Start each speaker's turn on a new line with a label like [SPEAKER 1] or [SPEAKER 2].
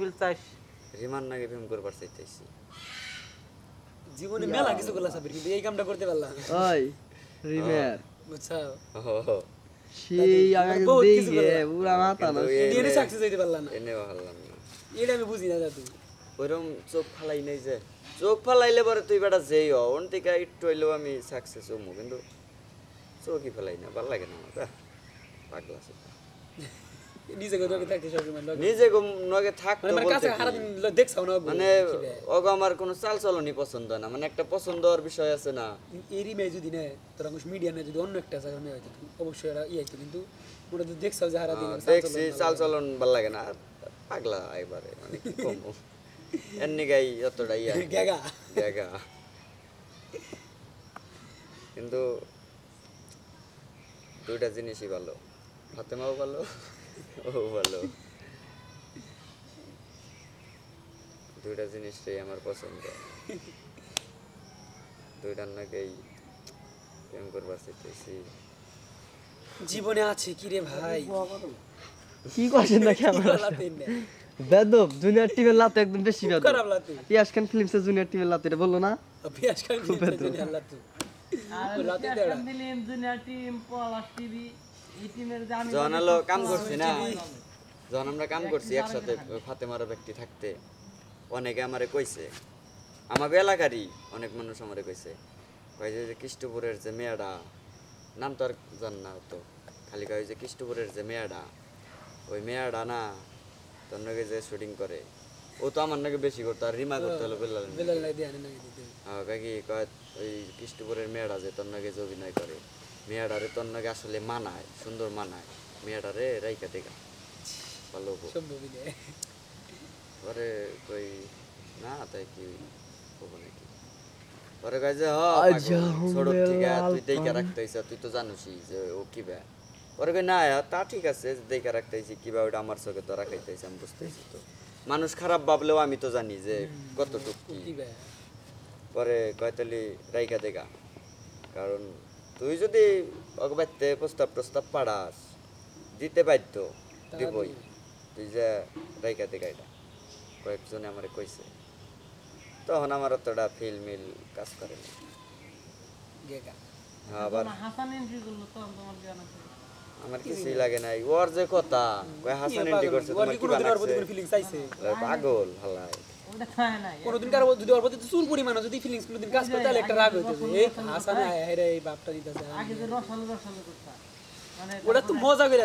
[SPEAKER 1] Feel
[SPEAKER 2] Riman নাকি করবার চাইতেছি।
[SPEAKER 3] জীবনে মেলা কিছু করলা সাবির কিন্তু এই কামটা করতে পারলাম
[SPEAKER 4] ওই রিমের।
[SPEAKER 3] বুঝছ
[SPEAKER 4] সেই আমি আগে
[SPEAKER 3] বহুত কিছু
[SPEAKER 4] পুরা মাথা না
[SPEAKER 3] সাকসেস হইতে পারলাম না।
[SPEAKER 2] এনে ভাবলাম না।
[SPEAKER 3] এটা আমি বুঝি না দাদু
[SPEAKER 2] ওইরকম চোখ ফালাই নাই যে। চোখ ফালাইলে পরে তুই বেটা যেই হ ওন থেকে একটু হইলেও আমি সাকসেস হব কিন্তু চোখই ফেলাই না ভালো লাগে না আমার পাগলা
[SPEAKER 3] নিজে
[SPEAKER 2] নগে থাকতো
[SPEAKER 3] মানে
[SPEAKER 2] মানে ওগো আমার কোনো চাল চলনই পছন্দ না মানে একটা পছন্দ বিষয় আছে না।
[SPEAKER 3] এরই মেয়ে যদি তোর মিডিয়া যদি অন্য একটা অবশ্যই এরা ইয়ে হইতো কিন্তু মোটা যদি দেখছাও যে সারাদিন
[SPEAKER 2] আহ,
[SPEAKER 3] ওর চাল চলন ভালো লাগে।
[SPEAKER 2] না পাগলা এবারে মানে কি এমনি গাই যতটা ইয়া।
[SPEAKER 3] গেগা
[SPEAKER 2] জায়গা কিন্তু দুইটা জিনিসই ভালো। ফাতেমাও ভালো। ও ভালো। দুইটা জিনিসটাই আমার পছন্দ। দুইটার নাকেই প্রেম করবার চাইতেছি।
[SPEAKER 3] জীবনে আছে কি রে ভাই?
[SPEAKER 4] কি করছেন না ক্যামেরা বেদব জুনিয়র টিমের লাতে একদম বেশি বেদব।
[SPEAKER 3] খারাপ লাতে।
[SPEAKER 4] ইয়াস খান ফিল্মসের জুনিয়র টিমের লাতে এটা বলল না?
[SPEAKER 3] পিয়াজ খান দিতে লাতে। লাতে দেড়া
[SPEAKER 1] দিলেন জুনিয়র টিম পলাশ টিভি
[SPEAKER 2] হলো কাম করছি না। যখন আমরা কাম করছি একসাথে ফাতেমার ব্যক্তি থাকতে। অনেকে আমারে কইছে আমার এলাকারই অনেক মানুষ আমারে কইছে। কয় যে কৃষ্ণপুরের যে মেয়েটা নাম তো আর জান না তো খালি কয় যে কৃষ্ণপুরের যে মেয়েটা ওই মেয়েটা না তোর নাকি যে শুটিং করে ও তো আমার নাকি বেশি করতো আর রিমা করতে হলো বেলাল হ্যাঁ কাকি কয় ওই কৃষ্ণপুরের মেয়েটা যে তোর নাকি যে অভিনয় করে। মেয়েটারে তোর নাকি আসলে মানায় সুন্দর মানায়। মেয়েটারে রাইকা দেখা। ভালো পরে কই না তাই কি হব নাকি? পরে কয় যে ছোট থেকে তুই দেখা রাখতে হইছ তুই তো জানুসই যে ও কি ব্যা। পরে কই না তা ঠিক আছে দেখা রাখতে হইছি কিবা ওটা আমার চোখে তো রাখাইতে হইছে আমি বুঝতেছি তো। মানুষ খারাপ ভাবলেও আমি তো জানি যে কতটুক পরে কয়তালি রাইকা দেখা। কারণ তুই যদি অগবাইতে প্রস্তাব প্রস্তাব পাড়াস দিতে বাধ্য দিবই। তুই যে রাইকা দেখা এটা কয়েকজনে আমারে কইছে। তখন আমার অতটা ফিল মিল কাজ করে না।
[SPEAKER 3] গেগা।
[SPEAKER 2] হ্যাঁ, আবার
[SPEAKER 1] এন্ট্রি
[SPEAKER 2] আমার কিছুই লাগে নাই। ওর যে কথা হাসান এন্টি করছে তোমার
[SPEAKER 3] কি
[SPEAKER 2] পাগল
[SPEAKER 1] নাই
[SPEAKER 3] কোনোদিন কারও যদি ওর প্রতি চুল পরিমাণ যদি ফিলিংস কোনোদিন কাজ করতে তাহলে একটা রাগ হইতেছে এই হাসান এই বাপটা দিতেছে।
[SPEAKER 1] আগে যে রসালো রসালো করতা মানে
[SPEAKER 3] ওটা তো মজা করে